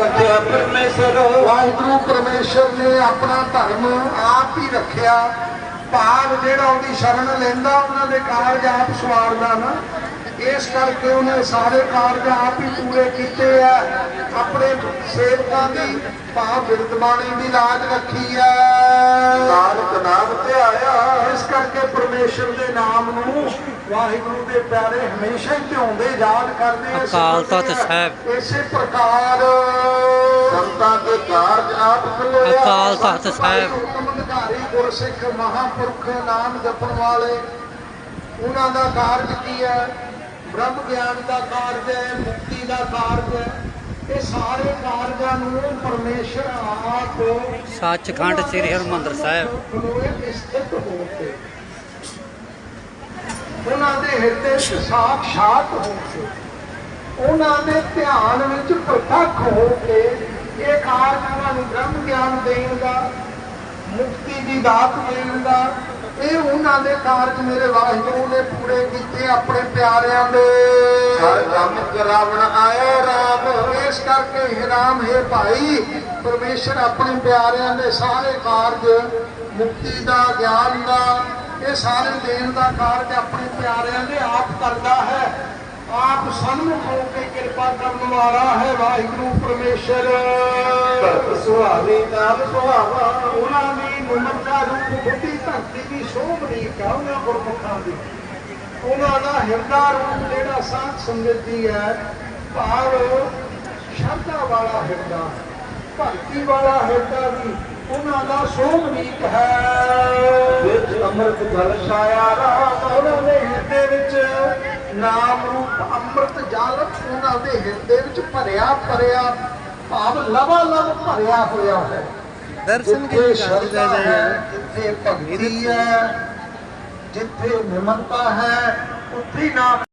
ਰੱਖਿਆ ਪਰਮੇਸ਼ਰ। ਵਾਹਿਗੁਰੂ ਪਰਮੇਸ਼ਰ ਨੇ ਆਪਣਾ ਧਰਮ ਆਪ ਹੀ ਰੱਖਿਆ। ਭਾਵ ਜਿਹੜਾ ਉਹਦੀ ਸ਼ਰਨ ਲੈਂਦਾ ਉਹਨਾਂ ਦੇ ਕਾਰਜ ਆਪ ਸਵਾਰਦਾ ਨਾ। ਇਸ ਕਰਕੇ ਉਹਨੇ ਸਾਰੇ ਕਾਰਜ ਆਪ ਹੀ ਪੂਰੇ ਕੀਤੇ ਆ। ਆਪਣੇ ਸੇਵਕਾਂ ਦੀ ਭਾਵ ਬਿਰਦਮਾਨੀ ਦੀ ਲਾਜ ਰੱਖੀ ਹੈ ਨਾਨਕ ਨਾਮ ਤੇ ਆਇਆ ਇਸ ਕਰਕੇ ਪਰਮੇਸ਼ਰ ਦੇ ਨਾਮ ਨੂੰ ਵਾਹਿਗੁਰੂ ਦੇ ਪਿਆਰੇ ਹਮੇਸ਼ਾ ਹੀ ਧਿਆਉਂਦੇ ਯਾਦ ਕਰਦੇ ਆ। ਅਕਾਲ ਤਖ਼ਤ ਸਾਹਿਬ। ਇਸੇ ਪ੍ਰਕਾਰ ਸੰਤਾਂ ਦੇ ਕਾਰਜ ਆਪ ਖਲੋਇਆ ਅਕਾਲ ਤਖ਼ਤ ਸਾਹਿਬ ਹੁਕਮ ਅਧਿਕਾਰੀ ਗੁਰਸਿੱਖ ਮਹਾਪੁਰਖ ਨਾਮ ਜਪਣ ਵਾਲੇ ਉਹਨਾਂ ਦਾ ਕਾਰਜ ਕੀ ਹੈ ਬ੍ਰਹਮ ਗਿਆਨ ਦਾ ਕਾਰਜ ਹੈ ਮੁਕਤੀ ਦਾ ਕਾਰਜ ਹੈ ਇਹ ਸਾਰੇ ਕਾਰਜਾਂ ਨੂੰ ਪਰਮੇਸ਼ਰ ਆਪ ਸੱਚਖੰਡ ਸ੍ਰੀ ਹਰਿਮੰਦਰ ਸਾਹਿਬ। ਖਲੋਏ ਤੇ ਸਥਿਤ ਹੋ ਕੇ ਉਹਨਾਂ ਦੇ ਹਿਰਦੇ ਵਿੱਚ ਸਾਖਸ਼ਾਤ ਹੋ ਕੇ ਉਹਨਾਂ ਦੇ ਧਿਆਨ ਵਿੱਚ ਪ੍ਰਤੱਖ ਹੋ ਕੇ ਇਹ ਕਾਰਜ ਉਹਨਾਂ ਨੂੰ ਬ੍ਰਹਮ ਗਿਆਨ ਦੇਣ ਦਾ ਮੁਕਤੀ ਦੀ ਦਾਤ ਦੇਣ ਦਾ। ਇਹ ਉਹਨਾਂ ਦੇ ਕਾਰਜ ਮੇਰੇ ਵਾਹਿਗੁਰੂ ਨੇ ਪੂਰੇ ਕੀਤੇ ਆਪਣੇ ਪਿਆਰਿਆਂ ਦੇ। ਹਰ ਕੰਮ ਕਰਾਵਣ ਆਇਆ ਰਾਮ। ਰਾਮ ਹੈ ਭਾਈ। ਪਰਮੇਸ਼ਰ ਆਪਣੇ ਪਿਆਰਿਆਂ ਦੇ ਸਾਰੇ ਕਾਰਜ ਮੁਕਤੀ ਦਾ ਗਿਆਨ ਦਾ ਇਹ ਸਾਰੇ ਦੇਣ ਦਾ ਕਾਰਜ ਆਪਣੇ ਪਿਆਰਿਆਂ ਦੇ ਆਪ ਕਰਦਾ ਹੈ। ਆਪ ਸਨਮੁਖ ਹੋ ਕੇ ਕਿਰਪਾ ਕਰਨ ਵਾਲਾ ਹੈ ਵਾਹਿਗੁਰੂ ਪਰਮੇਸ਼ਰ। ਭਗਤ ਸੁਹਾਵੀ ਨਾਮ ਸੁਹਾਵਾ। ਉਹਨਾਂ ਦੀ ਨਿਮਰਤਾ ਰੂਪ ਬੁੱਧੀ ਧਰਤੀ ਦੀ ਸ਼ੋਭਨੀ ਕਾਉਣਾ ਗੁਰਮੁਖਾਂ ਦੀ। ਉਹਨਾਂ ਦਾ ਹਿਰਦਾ ਰੂਪ ਜਿਹੜਾ ਸਾਧ ਸੰਗਤ ਦੀ ਹੈ ਭਾਵ ਸ਼ਰਧਾ ਵਾਲਾ ਹਿਰਦਾ ਭਗਤੀ ਵਾਲਾ ਹਿਰਦਾ ਵੀ ਉਹਨਾਂ ਦਾ ਸੋਮਨੀਕ ਹੈ। ਵਿੱਚ ਅੰਮ੍ਰਿਤ ਜਲ ਛਾਇਆ ਰਾਮ ਉਹਨਾਂ ਦੇ ਹਿਰਦੇ ਵਿੱਚ ਨਾਮ ਰੂਪ ਅੰਮ੍ਰਿਤ ਜਲ ਉਹਨਾਂ ਦੇ ਹਿਰਦੇ ਵਿੱਚ ਭਰਿਆ ਭਰਿਆ ਭਾਵ ਲਵਾ ਲਵ ਭਰਿਆ ਹੋਇਆ ਹੈ। ਦਰਸ਼ਨ ਜਿੱਥੇ ਸ਼ਰਧਾ ਹੈ ਜਿੱਥੇ ਭਗਤੀ ਹੈ ਜਿੱਥੇ ਨਿਮਰਤਾ ਹੈ ਉੱਥੇ ਨਾਮ